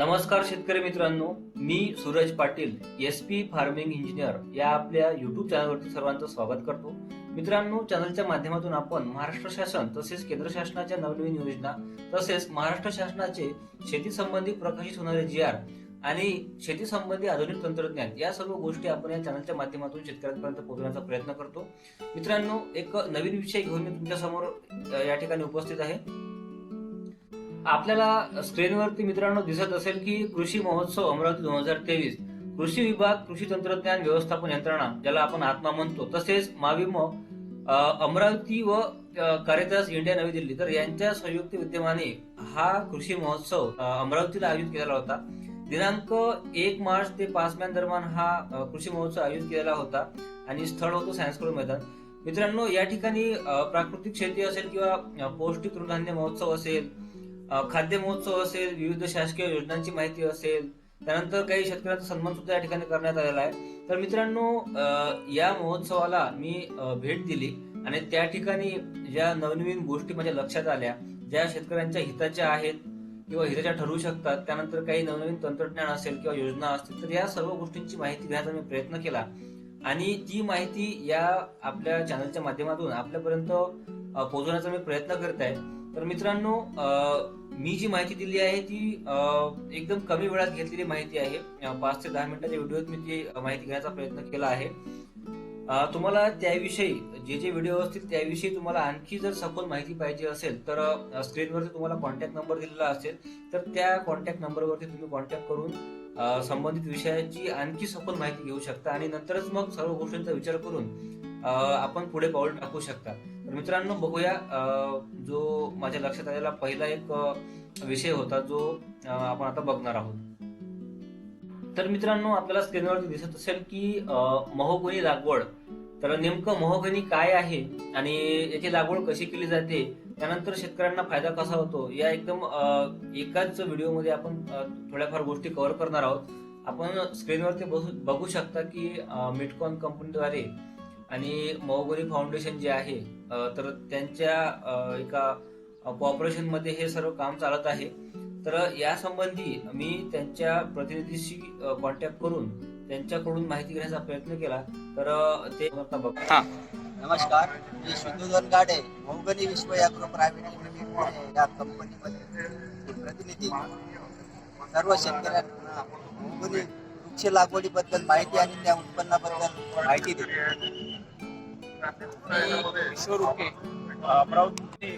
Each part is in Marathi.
नमस्कार शेतकरी मित्रांनो मी Suraj Patil S P farming engineer या आपल्या युट्यूब चॅनलवरती सर्वांचं स्वागत करतो. मित्रांनो चॅनलच्या माध्यमातून आपण महाराष्ट्र शासन तसेच केंद्र शासनाच्या नवनवीन योजना तसेच महाराष्ट्र शासनाचे शेती संबंधी प्रकाशित होणारे जी आर आणि शेती संबंधी आधुनिक तंत्रज्ञान या सर्व गोष्टी आपण या चॅनलच्या माध्यमातून शेतकऱ्यांपर्यंत पोहोचवण्याचा प्रयत्न करतो. मित्रांनो एक नवीन विषय घेऊन मी तुमच्यासमोर या ठिकाणी उपस्थित आहे. आपल्याला स्क्रीनवरती मित्रांनो दिसत असेल की कृषी महोत्सव अमरावती दोन हजार तेवीस. कृषी विभाग कृषी तंत्रज्ञान व्यवस्थापन यंत्रणा ज्याला आपण आत्मा म्हणतो. तसेच माविमो अमरावती व कार्यदास इंडिया नवी दिल्ली. तर यांच्या संयुक्त विद्यमाने हा कृषी महोत्सव अमरावतीला आयोजित केलेला होता. दिनांक एक मार्च ते पाच मे दरम्यान हा कृषी महोत्सव आयोजित केलेला होता आणि स्थळ होतं सायन्स कॉलेज मैदान. मित्रांनो या ठिकाणी प्राकृतिक शेती असेल किंवा पौष्टिक तृणधान्य महोत्सव असेल खाद्य महोत्सव असेल विविध शासकीय योजनांची माहिती असेल त्यानंतर काही शेतकऱ्यांचा सन्मान सुद्धा या ठिकाणी करण्यात आलेला आहे. तर मित्रांनो या महोत्सवाला मी भेट दिली आणि त्या ठिकाणी ज्या नवनवीन गोष्टी माझ्या लक्षात आल्या ज्या शेतकऱ्यांच्या हिताच्या आहेत किंवा हिताच्या ठरू शकतात त्यानंतर काही नवनवीन तंत्रज्ञान असेल किंवा योजना असतील तर या सर्व गोष्टींची माहिती घेण्याचा मी प्रयत्न केला. आणि ती माहिती या आपल्या चॅनलच्या माध्यमातून आपल्यापर्यंत पोहोचवण्याचा मी प्रयत्न करत आहे. तर मित्रांनो मी जी माहिती दिली आहे ती एकदम कमी वेळात घेतलेली माहिती आहे. पाच ते दहा मिनिटाच्या व्हिडिओत मी ती माहिती घेण्याचा प्रयत्न केला आहे. तुम्हाला त्याविषयी जे जे व्हिडिओ असतील त्याविषयी तुम्हाला आणखी जर सखोल माहिती पाहिजे असेल तर स्क्रीनवरती तुम्हाला कॉन्टॅक्ट नंबर दिलेला असेल तर त्या कॉन्टॅक्ट नंबरवरती तुम्ही कॉन्टॅक्ट करून संबंधित विषयाची आणखी सखोल माहिती घेऊ शकता. आणि नंतरच मग सर्व गोष्टींचा विचार करून आपण पुढे पाऊल टाकू शकता. तर मित्रांनो बघूया जो माझ्या लक्षात आलेला पहिला एक विषय होता जो आपण आता बघणार आहोत. तर मित्रांनो आपल्याला स्क्रीनवरती दिसत असेल की महोगनी लागवड. तर नेमकं महोगनी काय आहे आणि याची लागवड कशी केली जाते त्यानंतर शेतकऱ्यांना फायदा कसा होतो या एकदम एकाच व्हिडिओमध्ये आपण थोड्याफार गोष्टी कव्हर करणार आहोत. आपण स्क्रीनवरती बघू बघू शकता की मिटकॉन कंपनीद्वारे आणि महोगनी फाउंडेशन जे आहे तर त्यांच्या एका कॉपरेशनमध्ये हे सर्व काम चालत आहे. तर या संबंधी मी त्यांच्या प्रतिनिधीशी कॉन्टॅक्ट करून त्यांच्याकडून माहिती घेण्याचा प्रयत्न केला. तर ते बघा. नमस्कार. मी सिद्धूधन गाडे मोगनी विश्व याग्रो प्रायव्हेट लिमिटेड या कंपनीमध्ये प्रतिनिधी. सर्व शेतकऱ्यांना मोगनी वृक्ष लागवडीबद्दल माहिती आणि त्या उत्पन्नाबद्दल माहिती देतो किशोर उके अमरावती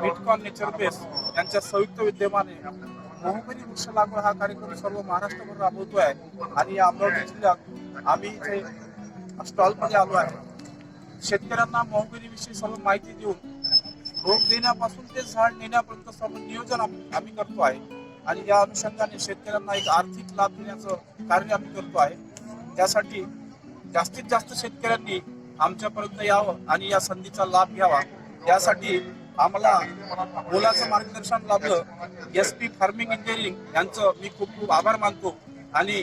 बिटकॉन नेचर बेस यांच्या संयुक्त विद्यमाने मोहकरी वृक्ष लागवड हा कार्यक्रम सर्व महाराष्ट्रभर राबवतोय आणि या अमरावती जिल्ह्यात आम्ही इथे स्टॉलमध्ये आलो आहे. शेतकऱ्यांना मोहगरीविषयी सर्व माहिती देऊन रोग देण्यापासून ते झाड नेण्यापर्यंत सर्व नियोजन आम्ही करतो आहे. आणि या अनुषंगाने शेतकऱ्यांना एक आर्थिक लाभ देण्याचं कार्य आम्ही करतो आहे. त्यासाठी जास्तीत जास्त शेतकऱ्यांनी आमच्यापर्यंत यावं आणि या संधीचा लाभ घ्यावा. यासाठी आम्हाला मुलाचं मार्गदर्शन लाभलं. एस पी फार्मिंग इंजिनिअरिंग यांचं मी खूप खूप आभार मानतो. आणि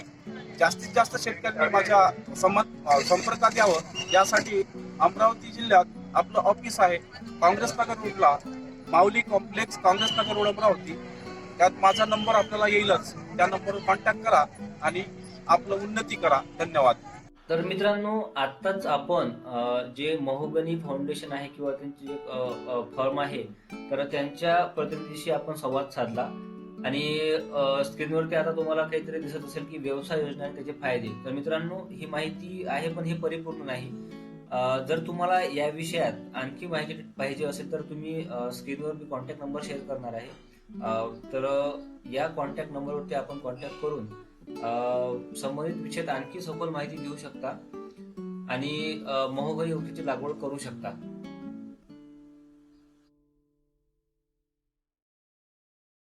जास्तीत जास्त शेतकऱ्यांनी माझ्या संमत संपर्कात यावं. यासाठी अमरावती जिल्ह्यात आपलं ऑफिस आहे काँग्रेस नगर रोडला. Mauli complex Congress Nagar road Amravati. त्यात माझा नंबर आपल्याला येईलच. त्या नंबरवर कॉन्टॅक्ट करा आणि आपलं उन्नती करा. धन्यवाद. तर मित्रांनो आत्ताच आपण जे महोगनी फाउंडेशन आहे किंवा त्यांची फर्म आहे तर त्यांच्या प्रतिनिधीशी आपण संवाद साधला. आणि स्क्रीनवरती आता तुम्हाला काहीतरी दिसत असेल की व्यवसाय योजना आणि त्याचे फायदे. तर मित्रांनो ही माहिती आहे पण हे परिपूर्ण नाही. जर तुम्हाला या विषयात आणखी माहिती पाहिजे असेल तर तुम्ही स्क्रीनवर मी कॉन्टॅक्ट नंबर शेअर करणार आहे. तर या कॉन्टॅक्ट नंबरवरती आपण कॉन्टॅक्ट करून संबंधित विषयात आणखी सखोल माहिती घेऊ शकता आणि महोगरी वृक्षाची लागवड करू शकता.